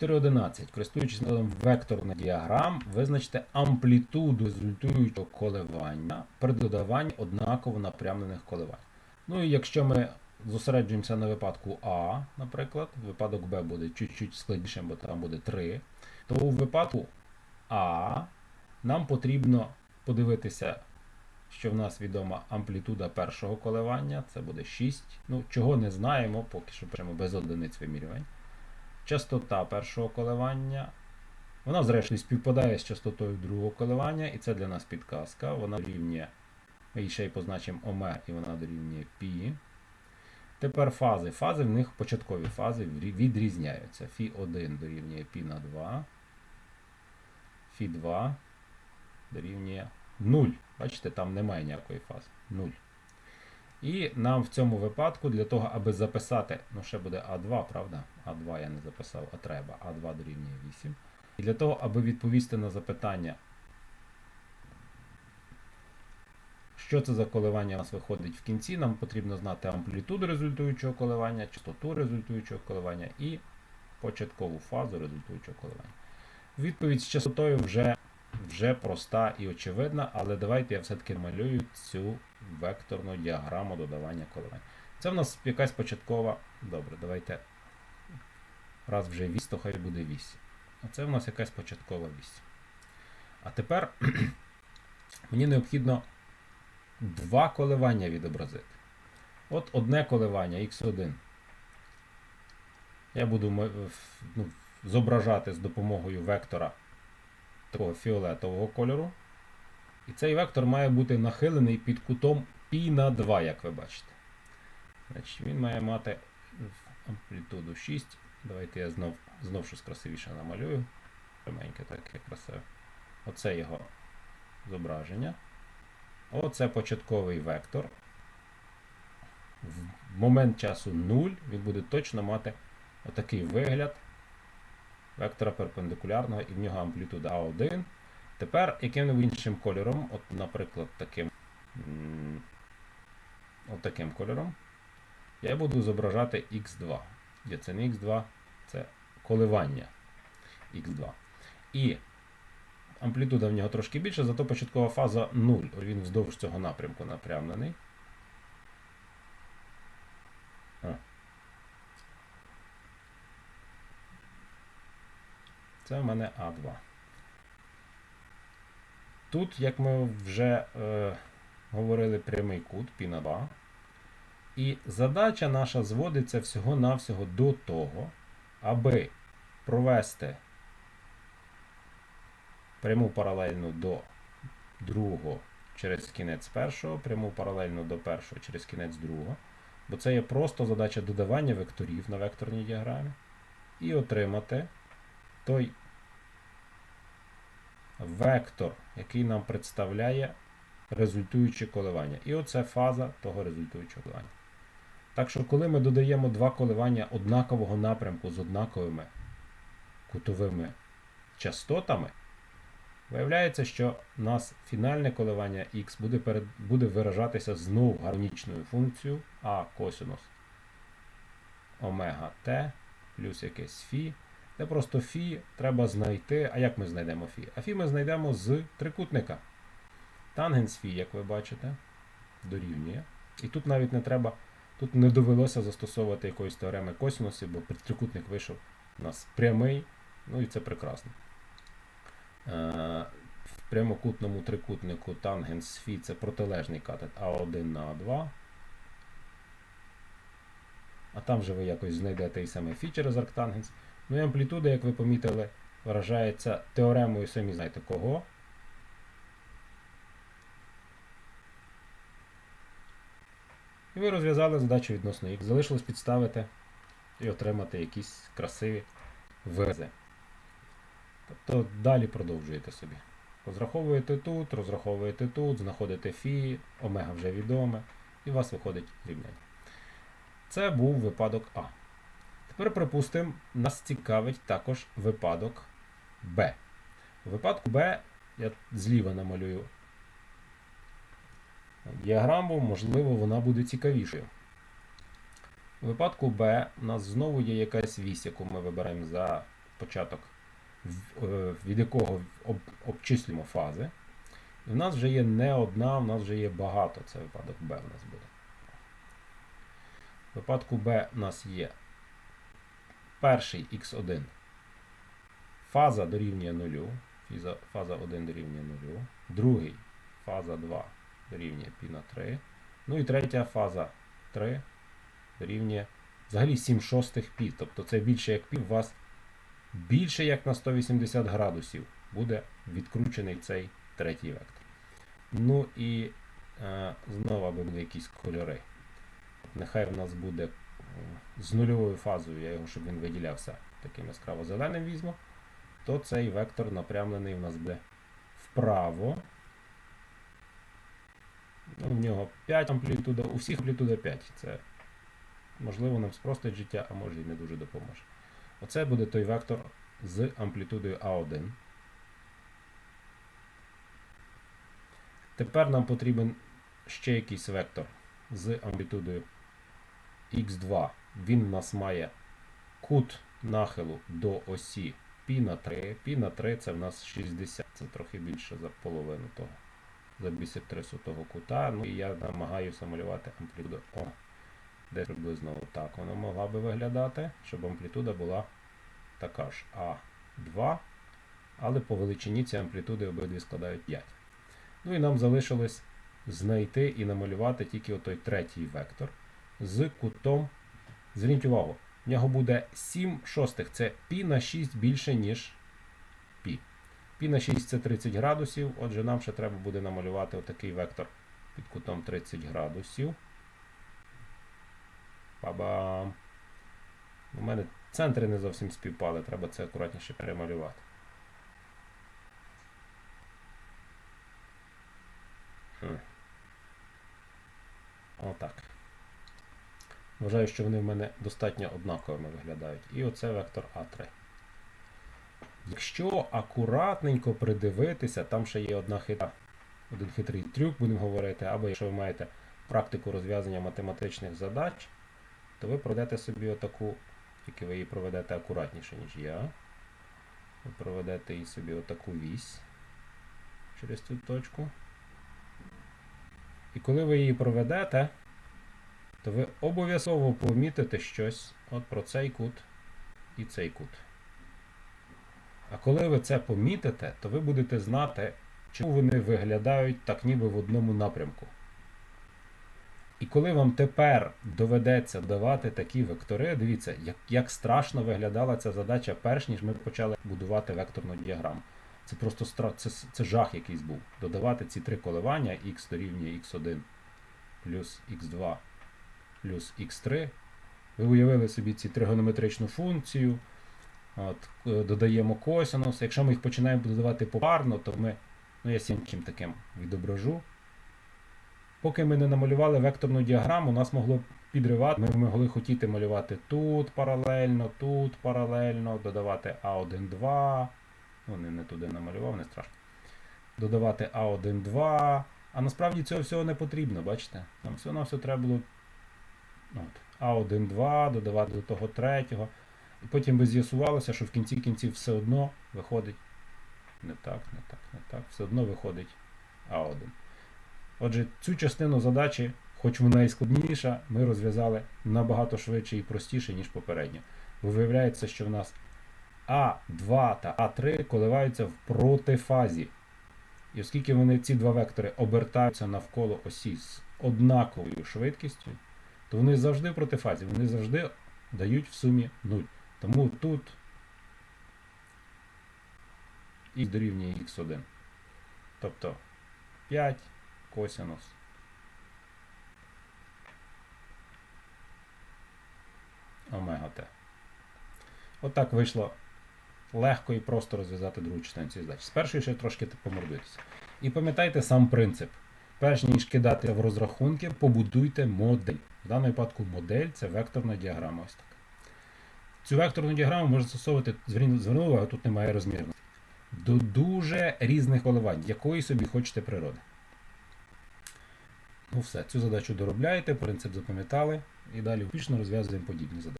4.11. Користуючись методом векторних діаграм, визначте амплітуду результуючого коливання при додаванні однаково напрямлених коливань. Ну і якщо ми зосереджуємося на випадку А, наприклад, випадок Б буде чуть-чуть складнішим, бо там буде 3, то у випадку А нам потрібно подивитися, що в нас відома амплітуда першого коливання, це буде 6. Ну, чого не знаємо, поки що пишемо без одиниць вимірювань. Частота першого коливання. Вона, зрештою, співпадає з частотою другого коливання, і це для нас підказка. Вона дорівнює, ми ще й позначимо омега, і вона дорівнює пі. Тепер фази. Фази в них початкові фази відрізняються. Фі 1 дорівнює пі на 2. Фі 2 дорівнює 0. Бачите, там немає ніякої фази. 0. І нам в цьому випадку, для того, аби записати, ну ще буде А2, правда? А2 я не записав, а треба. А2 дорівнює 8. І для того, аби відповісти на запитання, що це за коливання у нас виходить в кінці, нам потрібно знати амплітуду результуючого коливання, частоту результуючого коливання і початкову фазу результуючого коливання. Відповідь з частотою вже, вже проста і очевидна, але давайте я все-таки малюю цю векторну діаграму додавання коливань. Це в нас якась початкова. Добре, давайте. Раз вже вісь, то хай буде вісь. А це в нас якась початкова вісь. А тепер мені необхідно два коливання відобразити. От одне коливання x1. Я буду ну, зображати з допомогою вектора такого фіолетового кольору. І цей вектор має бути нахилений під кутом π на 2, як ви бачите. Значить, він має мати амплітуду 6. Давайте я знов, знов щось красивіше намалюю. Пряменьке таке красиве. Оце його зображення. Оце початковий вектор. В момент часу 0 він буде точно мати отакий вигляд вектора перпендикулярного і в нього амплітуда А1. Тепер яким-небудь іншим кольором, от, наприклад, таким, от таким кольором, я буду зображати x2. Де це не x2, це коливання x2. І амплітуда в нього трошки більше, зато початкова фаза 0. Він вздовж цього напрямку напрямлений. А. Це в мене А2. Тут, як ми вже е, говорили, прямий кут π на 2. І задача наша зводиться всього-навсього до того, аби провести пряму паралельну до другого через кінець першого, пряму паралельну до першого через кінець другого. Бо це є просто задача додавання векторів на векторній діаграмі. І отримати той вектор, який нам представляє результуюче коливання. І оце фаза того результуючого коливання. Так що, коли ми додаємо два коливання однакового напрямку з однаковими кутовими частотами, виявляється, що у нас фінальне коливання х буде, перед, буде виражатися знову гармонічною функцією а косинус омега t плюс якесь фі. Де просто фі треба знайти. А як ми знайдемо фі? А фі ми знайдемо з трикутника. Тангенс фі, як ви бачите, дорівнює. І тут навіть не треба, тут не довелося застосовувати якоїсь теореми косинусів, бо трикутник вийшов у нас прямий, ну і це прекрасно. Е, В прямокутному трикутнику тангенс фі це протилежний катет А1 на А2. А там вже ви якось знайдете і саме фі через арктангенс. Ну і амплітуда, як ви помітили, виражається теоремою самі знаєте кого. І ви розв'язали задачу відносно їх. Залишилось підставити і отримати якісь красиві вирази. Тобто далі продовжуєте собі. Розраховуєте тут, розраховуєте тут, знаходите фі, омега вже відоме, і у вас виходить рівняння. Це був випадок А. Тепер, припустимо, нас цікавить також випадок Б. У випадку Б я зліва намалюю діаграму, можливо, вона буде цікавішою. У випадку Б у нас знову є якась вісь, яку ми вибираємо за початок, е, від якого об- обчислюємо фази. І в нас вже є не одна, в нас вже є багато. Це випадок Б в нас буде. В випадку Б у нас є перший х1. Фаза дорівнює 0. Фіза, фаза 1 дорівнює 0. Другий фаза 2 дорівнює пі на 3. Ну і третя фаза 3 дорівнює взагалі 7 шостих пі. Тобто це більше як пі у вас більше як на 180 градусів буде відкручений цей третій вектор. Ну і е, знову аби були якісь кольори. Нехай в нас буде з нульовою фазою, я його, щоб він виділявся таким яскраво зеленим візьму, то цей вектор напрямлений в нас буде вправо. Ну, в нього 5 амплітуда, у всіх амплітуда 5. Це можливо нам спростить життя, а може і не дуже допоможе. Оце буде той вектор з амплітудою А1. Тепер нам потрібен ще якийсь вектор з амплітудою х2. Він у нас має кут нахилу до осі π на 3. Π на 3 це в нас 60. Це трохи більше за половину того. За бісектрису того кута. Ну і я намагаюся малювати амплітуду О. Десь приблизно отак вона могла би виглядати, щоб амплітуда була така ж А2. Але по величині ці амплітуди обидві складають 5. Ну і нам залишилось знайти і намалювати тільки отой третій вектор з кутом. Зверніть увагу, в нього буде 7 шостих. Це пі на 6 більше, ніж пі. Пі на 6 це 30 градусів. Отже, нам ще треба буде намалювати отакий вектор під кутом 30 градусів. Па-бам! У мене центри не зовсім співпали, треба це акуратніше перемалювати. Хм. Отак. Вважаю, що вони в мене достатньо однаковими виглядають. І оце вектор А3. Якщо акуратненько придивитися, там ще є одна хитра, один хитрий трюк, будемо говорити, або якщо ви маєте практику розв'язання математичних задач, то ви пройдете собі отаку, тільки ви її проведете акуратніше, ніж я. Ви проведете її собі отаку вісь через цю точку. І коли ви її проведете, то ви обов'язково помітите щось от про цей кут і цей кут. А коли ви це помітите, то ви будете знати, чому вони виглядають так ніби в одному напрямку. І коли вам тепер доведеться давати такі вектори, дивіться, як, як страшно виглядала ця задача перш ніж ми почали будувати векторну діаграму. Це просто стра... це, це жах якийсь був. Додавати ці три коливання x дорівнює x1 плюс x2 плюс x3. Ви уявили собі ці тригонометричну функцію. От, е, додаємо косинус. Якщо ми їх починаємо додавати попарно, то ми, ну я іншим таким відображу. Поки ми не намалювали векторну діаграму, нас могло підривати. Ми могли хотіти малювати тут паралельно, тут паралельно, додавати А1, 2. Ну, не, не туди намалював, не страшно. Додавати А1, 2. А насправді цього всього не потрібно, бачите? Нам все на все треба було от, А1, 2, додавати до того третього. І потім би з'ясувалося, що в кінці кінців все одно виходить. Не так, не так, не так. Все одно виходить А1. Отже, цю частину задачі, хоч вона і складніша, ми розв'язали набагато швидше і простіше, ніж попередньо. Бо виявляється, що в нас А2 та А3 коливаються в протифазі. І оскільки вони ці два вектори обертаються навколо осі з однаковою швидкістю, то вони завжди в протифазі, вони завжди дають в сумі 0. Тому тут х дорівнює х1. Тобто 5 косинус. Омега Т. Отак вийшло легко і просто розв'язати другу частину цієї задачі. З першої ще трошки помордуйтеся. І пам'ятайте сам принцип. Перш ніж кидати в розрахунки, побудуйте модель. В даному випадку модель це векторна діаграма. Ось так. Цю векторну діаграму можна застосовувати, зверніть увагу, тут немає розмірності. До дуже різних коливань, якої собі хочете природи. Ну все, цю задачу доробляєте, принцип запам'ятали і далі успішно розв'язуємо подібні задачі.